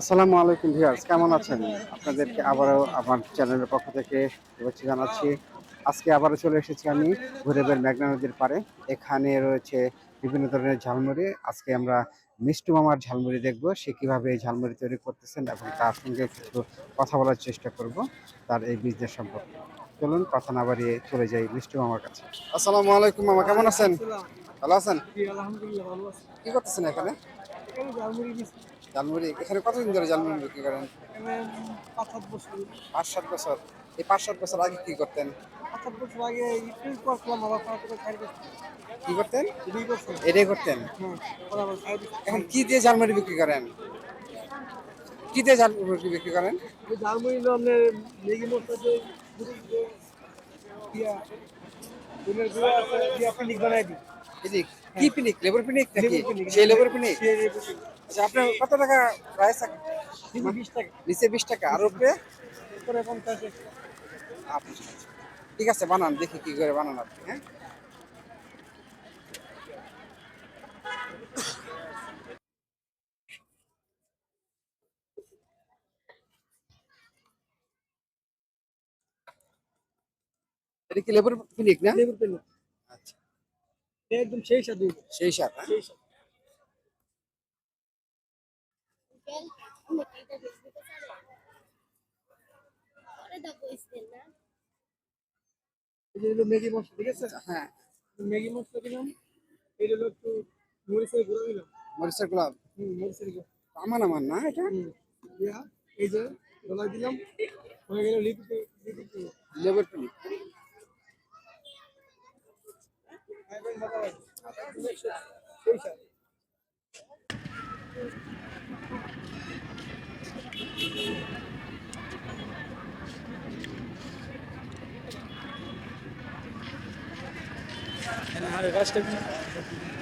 আসসালামু আলাইকুম ভিউয়ার্স কেমন আছেন? আপনাদেরকে আবারও আমার চ্যানেলের পক্ষ থেকে শুভেচ্ছা জানাচ্ছি। আজকে আবারও চলে এসেছি আমি ঘুরেবের মেঘনা নদীর পাড়ে। এখানে রয়েছে বিভিন্ন ধরনের ঝালমুড়ি। আজকে আমরা মিষ্টু মামার ঝালমুড়ি দেখব সে কীভাবে এই ঝালমুড়ি তৈরি করতেছেন এবং তার সঙ্গে কিছু কথা বলার চেষ্টা করব তার এই বিজনেস সম্পর্কে। চলুন কথা না বাড়িয়ে চলে যাই মিষ্টু মামার কাছে। আসসালামু আলাইকুম মামা কেমন আছেন? ভালো আছেন? কি করতেছেন এখানে? দিচ্ছি এখানে কতদিন ধরে ঝালমুড়ি বিক্রি করেন? পাঁচ সাত বছর। এই পাঁচ সাত বছর আগে কি করতেন? কি করতেন? এটাই করতেন? হ্যাঁ এখন কি দিয়ে ঝালমুড়ি বিক্রি করেন? কি দিয়ে ঝালমুড়ি বিক্রি করেন? হলো আপনার মশলা দিয়ে বানাই দিই কি পিনিক লেবুর পিনিক নাকি লেবুর পিনিক। সেই লেবুর পিনিক সেই লেবুর পিনিক। আচ্ছা আপনার কত টাকা প্রাইস কিন্তু বিশ টাকা নিচে বিশ টাকা আর উপরে পরে পঞ্চাশ আচ্ছা, আচ্ছা। ঠিক আছে বানান দেখি কি করে বানান আপনি হ্যাঁ এটা কি লেবুর পিনিক না লেবুর পিনিক আচ্ছা একদম সেই স্বাদ হইবে, সেই সাথ হ্যাঁ সেই স্বাদ এই যে হলো ম্যাগি মশলা ঠিক আছে হ্যাঁ ম্যাগি মশলা দিলাম এটা হলো একটু মরিচের গুঁড়ো দিলাম মরিচের গোলাপ হুম মরিচের গুঁড়ো আমার আমার না এটা হুম দিয়া এই যে গলায় দিলাম হয়ে গেল লিপিতে লিপিতে লেবুর And how did I step in?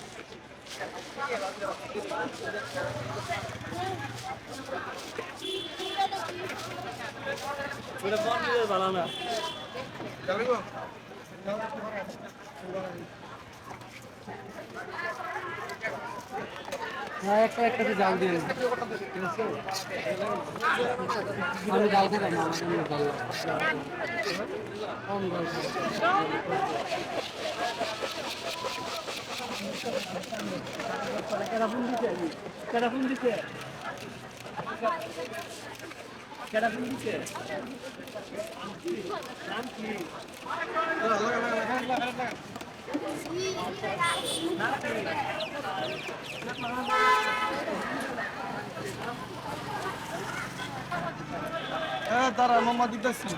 গাছটা হ্যাঁ একটা একটা জাল দিয়ে জাল কেরাফুন দিতে কেরাফুন দিতে। কেরাফুন দিতে। নাম কি হ্যাঁ দাঁড়া মামা দিতেছি।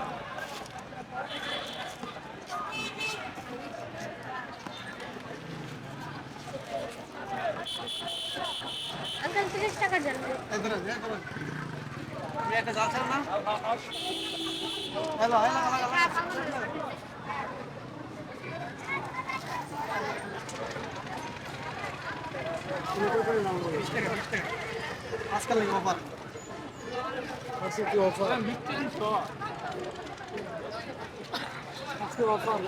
তিরিশ টাকা জানবে আজকাল অফার আজকে কি অফার আজকে অফার